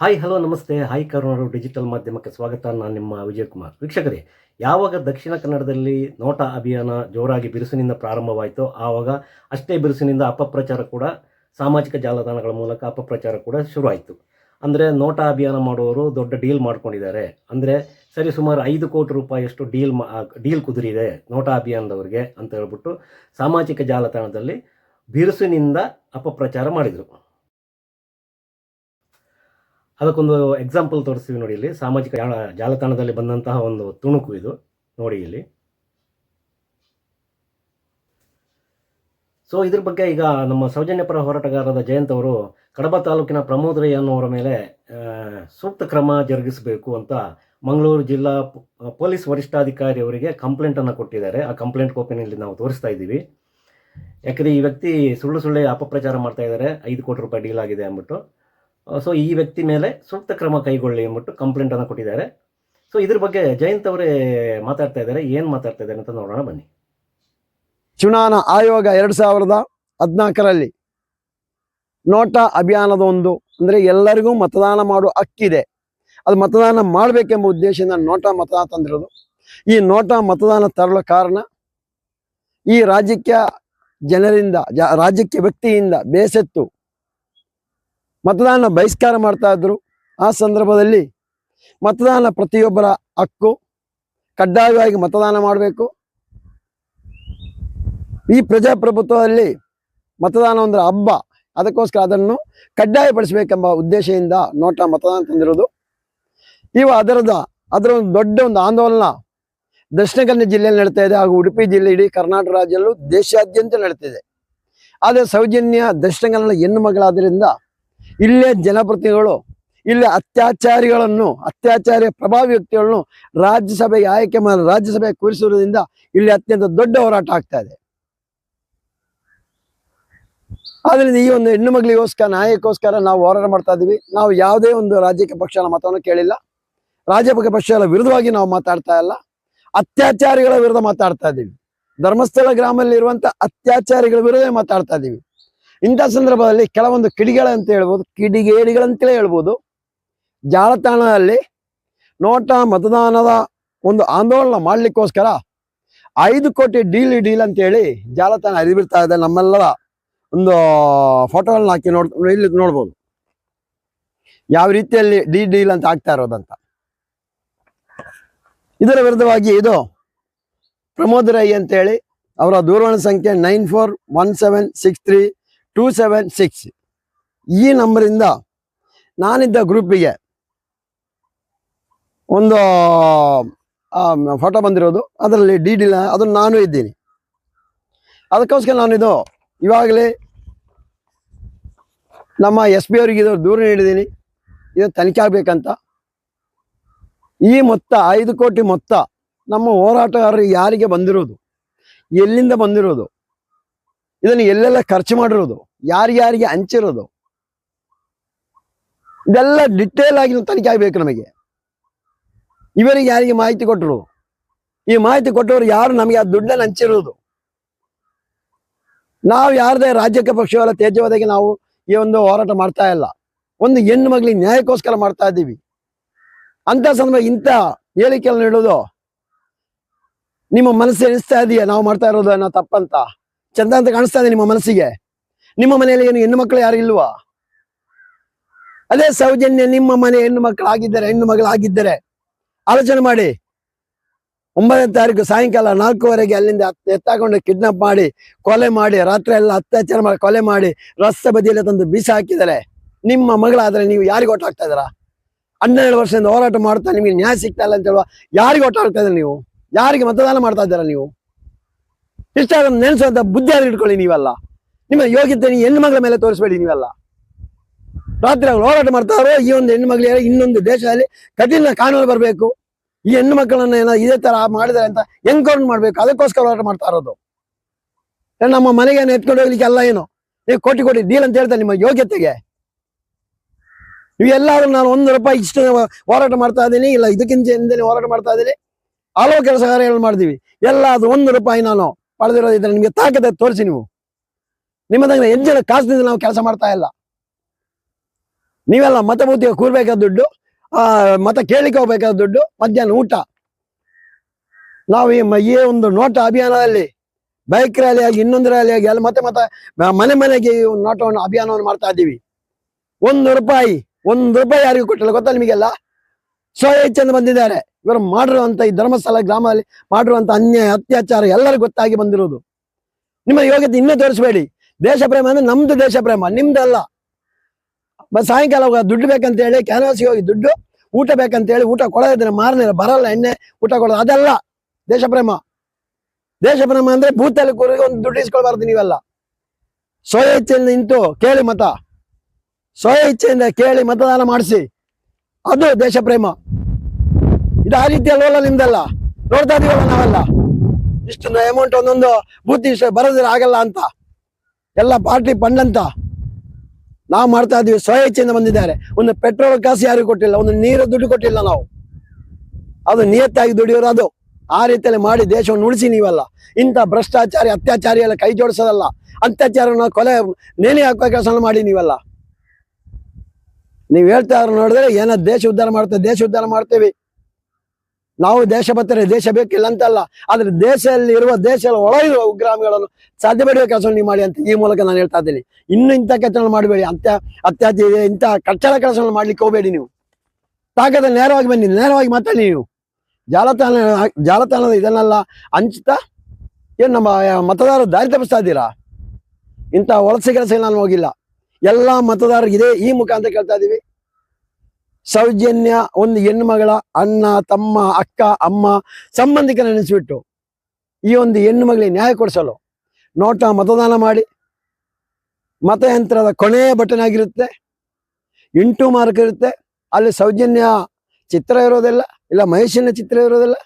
Hi hello ನಮಸ್ತೆ. Hi Karnataka digital ಮಾಧ್ಯಮಕ್ಕೆ ಸ್ವಾಗತ. ನಾನು ನಿಮ್ಮ ವಿಜಯ್ ಕುಮಾರ್ ವೀಕ್ಷಕರೇ, ಯಾವಾಗ ದಕ್ಷಿಣ ಕನ್ನಡದಲ್ಲಿ ನೋಟಾ ಅಭಿಯಾನ ಜೋರಾಗಿ ಬಿರುಸಿನಿಂದ ಪ್ರಾರಂಭವಾಯಿತೋ, ಆವಾಗ ಅಷ್ಟೇ ಬಿರುಸಿನಿಂದ ಅಪಪ್ರಚಾರ ಕೂಡ, ಸಾಮಾಜಿಕ ಜಾಲತಾಣಗಳ ಮೂಲಕ ಅಪಪ್ರಚಾರ ಕೂಡ ಶುರುವಾಯಿತು. ಅಂದರೆ ನೋಟಾ ಅಭಿಯಾನ ಮಾಡುವವರು ದೊಡ್ಡ ಡೀಲ್ ಮಾಡ್ಕೊಂಡಿದ್ದಾರೆ. ಅಂದರೆ ಸರಿ, ಸುಮಾರು ಐದು ಕೋಟಿ ರೂಪಾಯಿಯಷ್ಟು ಡೀಲ್ ಮಾ, ಡೀಲ್ ಕುದುರಿದೆ ನೋಟಾ ಅಭಿಯಾನದವರಿಗೆ ಅಂತ ಹೇಳ್ಬಿಟ್ಟು ಸಾಮಾಜಿಕ ಜಾಲತಾಣದಲ್ಲಿ ಬಿರುಸಿನಿಂದ ಅಪಪ್ರಚಾರ ಮಾಡಿದರು. ಅದಕ್ಕೊಂದು ಎಕ್ಸಾಂಪಲ್ ತೋರಿಸ್ತೀವಿ ನೋಡಿ ಇಲ್ಲಿ. ಸಾಮಾಜಿಕ ಜಾಲತಾಣದಲ್ಲಿ ಬಂದಂತಹ ಒಂದು ತುಣುಕು ಇದು. ನೋಡಿ ಇಲ್ಲಿ. ಸೊ ಇದ್ರ ಬಗ್ಗೆ ಈಗ ನಮ್ಮ ಸೌಜನ್ಯಪರ ಹೋರಾಟಗಾರರಾದ ಜಯಂತ್ ಅವರು, ಕಡಬ ತಾಲೂಕಿನ ಪ್ರಮೋದ್ ರೈ ಅನ್ನೋರ ಮೇಲೆ ಸೂಕ್ತ ಕ್ರಮ ಜರುಗಿಸಬೇಕು ಅಂತ ಮಂಗಳೂರು ಜಿಲ್ಲಾ ಪೊಲೀಸ್ ವರಿಷ್ಠಾಧಿಕಾರಿ ಅವರಿಗೆ ಕಂಪ್ಲೇಂಟನ್ನು ಕೊಟ್ಟಿದ್ದಾರೆ. ಆ ಕಂಪ್ಲೇಂಟ್ ಕಾಪಿನಲ್ಲಿ ನಾವು ತೋರಿಸ್ತಾ ಇದ್ದೀವಿ. ಯಾಕಂದರೆ ಈ ವ್ಯಕ್ತಿ ಸುಳ್ಳು ಸುಳ್ಳೆ ಅಪಪ್ರಚಾರ ಮಾಡ್ತಾ ಇದ್ದಾರೆ. ಐದು ಕೋಟಿ ರೂಪಾಯಿ ಡೀಲ್ ಆಗಿದೆ ಅಂದ್ಬಿಟ್ಟು. ಸೊ ಈ ವ್ಯಕ್ತಿ ಮೇಲೆ ಸೂಕ್ತ ಕ್ರಮ ಕೈಗೊಳ್ಳಿ ಅಂದ್ಬಿಟ್ಟು ಕಂಪ್ಲೇಂಟ್ ಅನ್ನು ಕೊಟ್ಟಿದ್ದಾರೆ. ಸೊ ಇದ್ರ ಬಗ್ಗೆ ಜಯಂತ್ ಅವರೇ ಮಾತಾಡ್ತಾ ಇದ್ದಾರೆ. ಏನು ಮಾತಾಡ್ತಾ ಇದ್ದಾರೆ ಅಂತ ನೋಡೋಣ ಬನ್ನಿ. ಚುನಾವಣಾ ಆಯೋಗ ಎರಡು ಸಾವಿರದ ಹದಿನಾಲ್ಕರಲ್ಲಿ ನೋಟಾ ಅಭಿಯಾನದ ಒಂದು ಅಂದ್ರೆ ಎಲ್ಲರಿಗೂ ಮತದಾನ ಮಾಡುವ ಹಕ್ಕಿದೆ. ಅದು ಮತದಾನ ಮಾಡಬೇಕೆಂಬ ಉದ್ದೇಶದಿಂದ ನೋಟಾ ಮತದಾನ ತಂದಿರೋದು. ಈ ನೋಟಾ ಮತದಾನ ತರಲು ಕಾರಣ ಈ ರಾಜಕೀಯ ಜನರಿಂದ ರಾಜ್ಯಕ್ಕೆ ವ್ಯಕ್ತಿಯಿಂದ ಬೇಸತ್ತು ಮತದಾನ ಬಹಿಷ್ಕಾರ ಮಾಡ್ತಾ ಇದ್ರು. ಆ ಸಂದರ್ಭದಲ್ಲಿ ಮತದಾನ ಪ್ರತಿಯೊಬ್ಬರ ಹಕ್ಕು, ಕಡ್ಡಾಯವಾಗಿ ಮತದಾನ ಮಾಡಬೇಕು. ಈ ಪ್ರಜಾಪ್ರಭುತ್ವದಲ್ಲಿ ಮತದಾನ ಅಂದ್ರೆ ಹಬ್ಬ. ಅದಕ್ಕೋಸ್ಕರ ಅದನ್ನು ಕಡ್ಡಾಯಪಡಿಸಬೇಕೆಂಬ ಉದ್ದೇಶದಿಂದ ನೋಟ ಮತದಾನ ತಂದಿರೋದು. ಇವ ಅದರದ, ಅದರ ಒಂದು ದೊಡ್ಡ ಒಂದು ಆಂದೋಲನ ದಕ್ಷಿಣ ಕನ್ನಡ ಜಿಲ್ಲೆಯಲ್ಲಿ ನಡೀತಾ ಇದೆ ಹಾಗೂ ಉಡುಪಿ ಜಿಲ್ಲೆ ಇಡೀ ಕರ್ನಾಟಕ ರಾಜ್ಯದಲ್ಲೂ ದೇಶಾದ್ಯಂತ ನಡೀತಿದೆ ಆದರೆ ಸೌಜನ್ಯ ದಕ್ಷಿಣ ಕನ್ನಡ ಹೆಣ್ಣು ಮಗಳಾದ್ರಿಂದ ಇಲ್ಲೇ ಜನಪ್ರತಿನಿಧಿಗಳು, ಇಲ್ಲಿ ಅತ್ಯಾಚಾರಿಗಳನ್ನು ಅತ್ಯಾಚಾರಿ ಪ್ರಭಾವಿ ವ್ಯಕ್ತಿಗಳನ್ನು ರಾಜ್ಯಸಭೆಗೆ ಆಯ್ಕೆ ಮಾಡಿ, ರಾಜ್ಯಸಭೆಗೆ ಕೂರಿಸುವುದರಿಂದ ಇಲ್ಲಿ ಅತ್ಯಂತ ದೊಡ್ಡ ಹೋರಾಟ ಆಗ್ತಾ ಇದೆ. ಆದ್ರಿಂದ ಈ ಒಂದು ಹೆಣ್ಣು ಮಗಳಿಗೋಸ್ಕರ ನ್ಯಾಯಕ್ಕೋಸ್ಕರ ನಾವು ಹೋರಾಟ ಮಾಡ್ತಾ ಇದೀವಿ ನಾವು ಯಾವುದೇ ಒಂದು ರಾಜಕೀಯ ಪಕ್ಷದ ಮತವನ್ನು ಕೇಳಿಲ್ಲ. ರಾಜಕೀಯ ಪಕ್ಷಗಳ ವಿರುದ್ಧವಾಗಿ ನಾವು ಮಾತಾಡ್ತಾ ಇಲ್ಲ. ಅತ್ಯಾಚಾರಿಗಳ ವಿರುದ್ಧ ಮಾತಾಡ್ತಾ ಇದ್ದೀವಿ. ಧರ್ಮಸ್ಥಳ ಗ್ರಾಮದಲ್ಲಿ ಇರುವಂತ ಅತ್ಯಾಚಾರಿಗಳ ವಿರುದ್ಧ ಮಾತಾಡ್ತಾ ಇದ್ದೀವಿ. ಇಂಥ ಸಂದರ್ಭದಲ್ಲಿ ಕೆಲವೊಂದು ಕಿಡಿಗಳಂತ ಹೇಳ್ಬೋದು, ಕಿಡಿಗೇಡಿಗಳಂತಲೇ ಹೇಳ್ಬೋದು. ಜಾಲತಾಣದಲ್ಲಿ ನೋಟ ಮತದಾನದ ಒಂದು ಆಂದೋಲನ ಮಾಡಲಿಕ್ಕೋಸ್ಕರ ಐದು ಕೋಟಿ ಡೀಲ್ ಡೀಲ್ ಅಂತ ಹೇಳಿ ಜಾಲತಾಣ ಹರಿಬಿಡ್ತಾ ಇದೆ. ನಮ್ಮೆಲ್ಲರ ಒಂದು ಫೋಟೋಗಳನ್ನ ಹಾಕಿ ನೋಡ್, ಇಲ್ಲಿ ನೋಡ್ಬೋದು. ಯಾವ ರೀತಿಯಲ್ಲಿ ಡಿ ಡೀಲ್ ಅಂತ ಆಗ್ತಾ ಇರೋದಂತ. ಇದರ ವಿರುದ್ಧವಾಗಿ ಇದು ಪ್ರಮೋದ್ ರೈ ಅಂತೇಳಿ ಅವರ ದೂರವಾಣಿ ಸಂಖ್ಯೆ nine four one seven six three two seven six ಈ ನಂಬರಿಂದ ನಾನಿದ್ದ ಗ್ರೂಪಿಗೆ ಒಂದು ಫೋಟೋ ಬಂದಿರೋದು. ಅದರಲ್ಲಿ ಡಿ ಡಿ ಅದನ್ನು ನಾನು ಇದ್ದೀನಿ. ಅದಕ್ಕೋಸ್ಕರ ನಾನಿದು ಇವಾಗಲೇ ನಮ್ಮ ಎಸ್ ಪಿ ಅವರಿಗೆ ಇದು ದೂರ ನೀಡಿದ್ದೀನಿ. ಇದು ತನಿಖೆ ಆಗಬೇಕಂತ. ಈ ಮೊತ್ತ, ಐದು ಕೋಟಿ ಮೊತ್ತ ನಮ್ಮ ಹೋರಾಟಗಾರರು ಯಾರಿಗೆ ಬಂದಿರೋದು? ಎಲ್ಲಿಂದ ಬಂದಿರೋದು? ಇದನ್ನು ಎಲ್ಲೆಲ್ಲ ಖರ್ಚು ಮಾಡಿರೋದು? ಯಾರ್ಯಾರಿಗೆ ಹಂಚಿರೋದು? ಇದೆಲ್ಲ ಡಿಟೇಲ್ ಆಗಿ ತನಿಖೆ ಆಗ್ಬೇಕು ನಮಗೆ. ಇವರಿಗೆ ಯಾರಿಗೆ ಮಾಹಿತಿ ಕೊಟ್ಟರು ಈ ಮಾಹಿತಿ ಕೊಟ್ಟವರು ಯಾರು ನಮಗೆ ಆ ದುಡ್ಡನ್ನು ಹಂಚಿರೋದು? ನಾವು ಯಾರದೇ ರಾಜ್ಯಕ್ಕೆ ಪಕ್ಷವಲ್ಲ ತ್ಯಾಜ್ಯವಾದಾಗೆ ನಾವು ಈ ಒಂದು ಹೋರಾಟ ಮಾಡ್ತಾ ಇಲ್ಲ. ಒಂದು ಹೆಣ್ಣು ಮಗಳಿಗೆ ನ್ಯಾಯಕ್ಕೋಸ್ಕರ ಮಾಡ್ತಾ ಇದ್ದೀವಿ. ಅಂತ ಸಂದರ್ಭ ಇಂಥ ಹೇಳಿಕೆಯನ್ನು ನೀಡೋದು, ನಿಮ್ಮ ಮನಸ್ಸು ಎನಿಸ್ತಾ ಇದೆಯಾ? ನಾವು ಮಾಡ್ತಾ ಇರೋದು ಅನ್ನೋ ತಪ್ಪಂತ. ಚಂದ ಅಂತ ಕಾಣಿಸ್ತಾ ಇದೆ ನಿಮ್ಮ ಮನಸ್ಸಿಗೆ. ನಿಮ್ಮ ಮನೆಯಲ್ಲಿ ಏನು ಹೆಣ್ಣು ಮಕ್ಕಳು ಯಾರು ಇಲ್ವಾ? ಅದೇ ಸೌಜನ್ಯ, ನಿಮ್ಮ ಮನೆ ಹೆಣ್ಣು ಮಕ್ಕಳು ಆಗಿದ್ದಾರೆ ಹೆಣ್ಣು ಮಗಳು ಆಗಿದ್ದರೆ ಆಲೋಚನೆ ಮಾಡಿ. ಒಂಬತ್ತನೇ ತಾರೀಕು ಸಾಯಂಕಾಲ ನಾಲ್ಕುವರೆಗೆ ಅಲ್ಲಿಂದ ಎತ್ತಾಕೊಂಡು ಕಿಡ್ನಾಪ್ ಮಾಡಿ, ಕೊಲೆ ಮಾಡಿ, ರಾತ್ರಿ ಎಲ್ಲ ಅತ್ಯಾಚಾರ ಮಾಡಿ, ಕೊಲೆ ಮಾಡಿ, ರಸ್ತೆ ಬದಿಯಲ್ಲಿ ತಂದು ಬೀಸ ಹಾಕಿದ್ದಾರೆ. ನಿಮ್ಮ ಮಗಳಾದ್ರೆ ನೀವು ಯಾರಿಗೆ ಒಟ್ಟಾಗ್ತಾ ಇದ್ದೀರಾ? ಹನ್ನೆರಡು ವರ್ಷದಿಂದ ಹೋರಾಟ ಮಾಡ್ತಾ ನಿಮಗೆ ನ್ಯಾಯ ಸಿಗ್ತಾ ಇಲ್ಲ ಅಂತ ಹೇಳುವ ಯಾರಿಗೆ ಒಟ್ಟಾಗ್ತಾ ಇದ್ದೀರಾ ನೀವು? ಯಾರಿಗೆ ಮತದಾನ ಮಾಡ್ತಾ ಇದ್ದೀರಾ ನೀವು? ಇಷ್ಟ ನೆನೆಸುವಂತ ಬುದ್ಧಿ ಯಾರು ಇಟ್ಕೊಳ್ಳಿ ನೀವಲ್ಲ? ನಿಮ್ಮ ಯೋಗ್ಯತೆ ಹೆಣ್ಣು ಮಗಳ ಮೇಲೆ ತೋರಿಸ್ಬೇಡಿ ನೀವೆಲ್ಲ. ರಾತ್ರಿ ಅವ್ರು ಹೋರಾಟ ಮಾಡ್ತಾರೋ ಈ ಒಂದು ಹೆಣ್ಣು ಮಗಳಿಗೆ ಇನ್ನೊಂದು ದೇಶದಲ್ಲಿ ಕಠಿಣ ಕಾನೂನು ಬರಬೇಕು. ಈ ಹೆಣ್ಣು ಮಕ್ಕಳನ್ನ ಏನೋ ಇದೇ ತರ ಮಾಡಿದಾರೆ ಅಂತ ಎನ್ಕೌಂಟ್ ಮಾಡ್ಬೇಕು. ಅದಕ್ಕೋಸ್ಕರ ಹೋರಾಟ ಮಾಡ್ತಾ ಇರೋದು. ನಮ್ಮ ಮನೆಗೆ ಎತ್ಕೊಂಡು ಹೋಗ್ಲಿಕ್ಕೆ ಎಲ್ಲ ಏನು? ನೀವು ಕೋಟಿ ಕೋಟಿ ಡೀಲ್ ಅಂತ ಹೇಳ್ತಾರೆ ನಿಮ್ಮ ಯೋಗ್ಯತೆಗೆ. ನೀವು ಎಲ್ಲಾದ್ರೂ ನಾನು ಒಂದು ರೂಪಾಯಿ ಇಷ್ಟು ಹೋರಾಟ ಮಾಡ್ತಾ ಇದ್ದೀನಿ, ಇಲ್ಲ ಇದಕ್ಕಿಂತ ಹೋರಾಟ ಮಾಡ್ತಾ ಇದ್ದೀನಿ. ಹಲವು ಕೆಲಸ ಮಾಡ್ತೀವಿ. ಮಾಡಿದೀವಿ ಎಲ್ಲ ಅದು ಒಂದು ರೂಪಾಯಿ ನಾನು ಪಡೆದಿರೋದಿದ್ರೆ ನಿಮಗೆ ತಾಕತ್ತೆ ತೋರಿಸಿ ನೀವು. ನಿಮ್ಮ ಹೆಜ್ಜೆ ಕಾಸಿನಿಂದ ನಾವು ಕೆಲಸ ಮಾಡ್ತಾ ಇಲ್ಲ. ನೀವೆಲ್ಲ ಮತ ಬುದ್ಧಿಗೆ ಕೂರ್ಬೇಕಾದ ದುಡ್ಡು, ಆ, ಮತ ಕೇಳಿಕೆ ಹೋಗ್ಬೇಕಾದ ದುಡ್ಡು, ಮಧ್ಯಾಹ್ನ ಊಟ. ನಾವು ಈ ಒಂದು ನೋಟ ಅಭಿಯಾನದಲ್ಲಿ ಬೈಕ್ ರ್ಯಾಲಿ ಆಗಿ, ಇನ್ನೊಂದು ರ್ಯಾಲಿ ಆಗಿ, ಅಲ್ಲಿ ಮತ್ತೆ ಮತ್ತೆ ಮನೆ ಮನೆಗೆ ಈ ನೋಟವನ್ನು, ಅಭಿಯಾನವನ್ನು ಮಾಡ್ತಾ ಇದ್ದೀವಿ. ಒಂದು ರೂಪಾಯಿ ಒಂದು ರೂಪಾಯಿ ಯಾರಿಗೂ ಕೊಟ್ಟಿಲ್ಲ, ಗೊತ್ತಾ ನಿಮಗೆಲ್ಲ? ಸ್ವಇಚ್ಛೆಯಿಂದ ಬಂದಿದ್ದಾರೆ. ಇವರು ಮಾಡಿರುವಂತ ಈ ಧರ್ಮಸ್ಥಳ ಗ್ರಾಮದಲ್ಲಿ ಮಾಡಿರುವಂತ ಅನ್ಯಾಯ, ಅತ್ಯಾಚಾರ ಎಲ್ಲರಿಗೂ ಗೊತ್ತಾಗಿ ಬಂದಿರೋದು ನಿಮ್ಮ ಯೋಗ್ಯತೆ ಇನ್ನೂ ತೋರಿಸಬೇಡಿ. ದೇಶ ಪ್ರೇಮ ಅಂದ್ರೆ ನಮ್ದು ದೇಶ ಪ್ರೇಮ ನಿಮ್ದಲ್ಲ ಸಾಯಂಕಾಲ ದುಡ್ಡು ಬೇಕಂತ ಹೇಳಿ ಕ್ಯಾನ್ವಾಸಿಗೆ ಹೋಗಿ ದುಡ್ಡು, ಊಟ ಬೇಕಂತ ಹೇಳಿ ಊಟ ಕೊಡೋದಿದ್ರೆ ಮಾರನೇ ಬರಲ್ಲ, ಎಣ್ಣೆ, ಊಟ ಕೊಡೋದು ಅದಲ್ಲ ದೇಶ ಪ್ರೇಮ. ದೇಶ ಪ್ರೇಮ ಅಂದ್ರೆ ಭೂತಲ್ಲಿ ಕೂರಿಗೆ ಒಂದು ದುಡ್ಡು ಇಸ್ಕೊಳ್ಬಾರ್ದು ನೀವೆಲ್ಲ. ಸ್ವಯ ಇಚ್ಛೆಯಿಂದ ನಿಂತು ಕೇಳಿ ಮತ. ಸ್ವಯ ಇಚ್ಛೆಯಿಂದ ಕೇಳಿ ಮತದಾನ ಮಾಡಿಸಿ. ಅದು ದೇಶ ಪ್ರೇಮ. ಇದು ಆ ರೀತಿ ಅಲ್ವಲ್ಲ ನಿಮ್ದಲ್ಲ? ನೋಡ್ತಾ ಇದೀವಲ್ಲ ನಾವೆಲ್ಲ? ಇಷ್ಟು ಅಮೌಂಟ್ ಒಂದೊಂದು ಬುದ್ಧಿ ಬರೋದ್ರೆ ಆಗಲ್ಲ ಅಂತ. ಎಲ್ಲ ಪಾರ್ಟಿ ಫಂಡ್ ಅಂತ ನಾವು ಮಾಡ್ತಾ ಇದೀವಿ ಸ್ವಯ ಇಚ್ಛೆಯಿಂದ ಬಂದಿದ್ದಾರೆ. ಒಂದು ಪೆಟ್ರೋಲ್ ಕಾಸು ಯಾರಿಗೂ ಕೊಟ್ಟಿಲ್ಲ, ಒಂದು ನೀರು ದುಡ್ಡು ಕೊಟ್ಟಿಲ್ಲ ನಾವು. ಅದು ನಿಯತ್ತಾಗಿ ದುಡಿಯೋರು ಅದು. ಆ ರೀತಿಯಲ್ಲಿ ಮಾಡಿ ದೇಶವನ್ನು ಉಳಿಸಿ ನೀವಲ್ಲ. ಇಂಥ ಭ್ರಷ್ಟಾಚಾರಿ, ಅತ್ಯಾಚಾರಿ ಎಲ್ಲ ಕೈ ಜೋಡಿಸೋದಲ್ಲ. ಅತ್ಯಾಚಾರನ ಕೊಲೆ ನೇಣಿ ಹಾಕುವ ಕೆಲಸ ಮಾಡಿ ನೀವಲ್ಲ. ನೀವು ಹೇಳ್ತಾ ಇರೋ ನೋಡಿದ್ರೆ ಏನೋ ದೇಶ ಉದ್ಧಾರ ಮಾಡ್ತೇವೆ ದೇಶ ಉದ್ಧಾರ ಮಾಡ್ತೇವೆ. ನಾವು ದೇಶ ಬರ್ತಾರೆ, ದೇಶ ಬೇಕಿಲ್ಲ ಅಂತಲ್ಲ. ಆದ್ರೆ ದೇಶದಲ್ಲಿ ಇರುವ ದೇಶಗಳ ಒಳಗಿರುವ ಉಗ್ರಾಮಿಗಳನ್ನು ಸಾಧ್ಯ ಪಡೆಯುವ ಕೆಲಸ ನೀವು ಮಾಡಿ ಅಂತ ಈ ಮೂಲಕ ನಾನು ಹೇಳ್ತಾ ಇದ್ದೀನಿ. ಇನ್ನು ಇಂಥ ಕೆಲಸ ಮಾಡಬೇಡಿ. ಅಂತ ಅತ್ಯಾಚಾರ, ಇಂಥ ಕಟ್ಟಡ ಕೆಲಸಗಳನ್ನು ಮಾಡ್ಲಿಕ್ಕೆ ಹೋಗಬೇಡಿ ನೀವು. ತಾಕದ ನೇರವಾಗಿ ಬನ್ನಿ, ನೇರವಾಗಿ ಮಾತಾಡಿ ನೀವು. ಜಾಲತಾಣ, ಜಾಲತಾಣದ ಇದನ್ನೆಲ್ಲ ಹಂಚ್ತಾ ಏನು ನಮ್ಮ ಮತದಾರರು ದಾರಿ ತಪ್ಪಿಸ್ತಾ ಇದ್ದೀರಾ? ಇಂಥ ವಲಸೆ ಕೆಲಸ ನಾನು ಹೋಗಿಲ್ಲ. ಎಲ್ಲ ಮತದಾರರಿಗೆ ಇದೇ ಈ ಅಂತ ಕೇಳ್ತಾ ಇದ್ದೀವಿ. ಸೌಜನ್ಯ ಒಂದು ಹೆಣ್ಣು ಮಗಳ ಅಣ್ಣ, ತಮ್ಮ, ಅಕ್ಕ, ಅಮ್ಮ ಸಂಬಂಧಿಕರ ನೆನೆಸಿಬಿಟ್ಟು ಈ ಒಂದು ಹೆಣ್ಣು ಮಗಳಿಗೆ ನ್ಯಾಯ ಕೊಡಿಸಲು ನೋಟ ಮತದಾನ ಮಾಡಿ ಮತಯಂತ್ರದ ಕೊನೆಯ ಬಟನ್ ಆಗಿರುತ್ತೆ ಇಂಟು ಮಾರ್ಕ್ ಇರುತ್ತೆ. ಅಲ್ಲಿ ಸೌಜನ್ಯ ಚಿತ್ರ ಇರೋದಿಲ್ಲ, ಇಲ್ಲ ಮಹೇಶನ ಚಿತ್ರ ಇರೋದಿಲ್ಲ.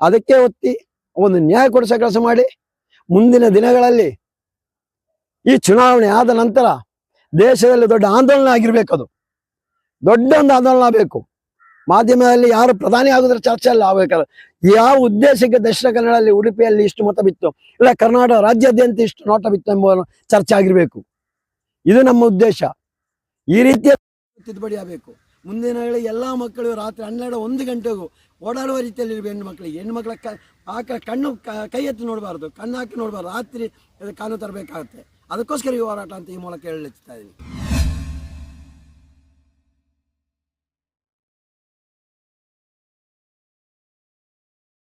ಅದಕ್ಕೆ ಒತ್ತಿ ಒಂದು ನ್ಯಾಯ ಕೊಡಿಸೋ ಕೆಲಸ ಮಾಡಿ. ಮುಂದಿನ ದಿನಗಳಲ್ಲಿ ಈ ಚುನಾವಣೆ ಆದ ನಂತರ ದೇಶದಲ್ಲಿ ದೊಡ್ಡ ಆಂದೋಲನ ಆಗಿರ್ಬೇಕು ಅದು. ದೊಡ್ಡ ಒಂದು ಆಂದೋಲನ ಬೇಕು. ಮಾಧ್ಯಮದಲ್ಲಿ ಯಾರು ಪ್ರಧಾನಿ ಆಗೋದ್ರ ಚರ್ಚೆ ಅಲ್ಲ ಆಗ್ಬೇಕಾದ್ರೆ ಯಾವ ಉದ್ದೇಶಕ್ಕೆ ದಕ್ಷಿಣ ಕನ್ನಡದಲ್ಲಿ ಉಡುಪಿಯಲ್ಲಿ ಇಷ್ಟು ಮತ ಬಿತ್ತು, ಇಲ್ಲ ಕರ್ನಾಟಕ ರಾಜ್ಯಾದ್ಯಂತ ಇಷ್ಟು ನೋಟ ಬಿತ್ತು ಎಂಬ ಚರ್ಚೆ ಆಗಿರ್ಬೇಕು. ಇದು ನಮ್ಮ ಉದ್ದೇಶ. ಈ ರೀತಿಯ ತಿದ್ದುಪಡಿ ಆಗಬೇಕು. ಮುಂದಿನ ವೇಳೆ ಎಲ್ಲ ಮಕ್ಕಳು ರಾತ್ರಿ ಹನ್ನೆರಡು ಒಂದು ಗಂಟೆಗೂ ಓಡಾಡುವ ರೀತಿಯಲ್ಲಿ ಹೆಣ್ಣು ಮಕ್ಕಳಿಗೆ. ಹೆಣ್ಣು ಮಕ್ಕಳ ಕ ಕಣ್ಣು ಕ- ಎತ್ತಿ ನೋಡಬಾರ್ದು. ಕಣ್ಣು ಹಾಕಿ ನೋಡಬಾರ್ದು. ರಾತ್ರಿ ಕಾನೂನು ತರಬೇಕಾಗುತ್ತೆ. ಅದಕ್ಕೋಸ್ಕರ ಈ ಹೋರಾಟ ಅಂತ ಈ ಮೂಲಕ ಹೇಳಲಿಚ್ತಾ ಇದ್ದೀನಿ.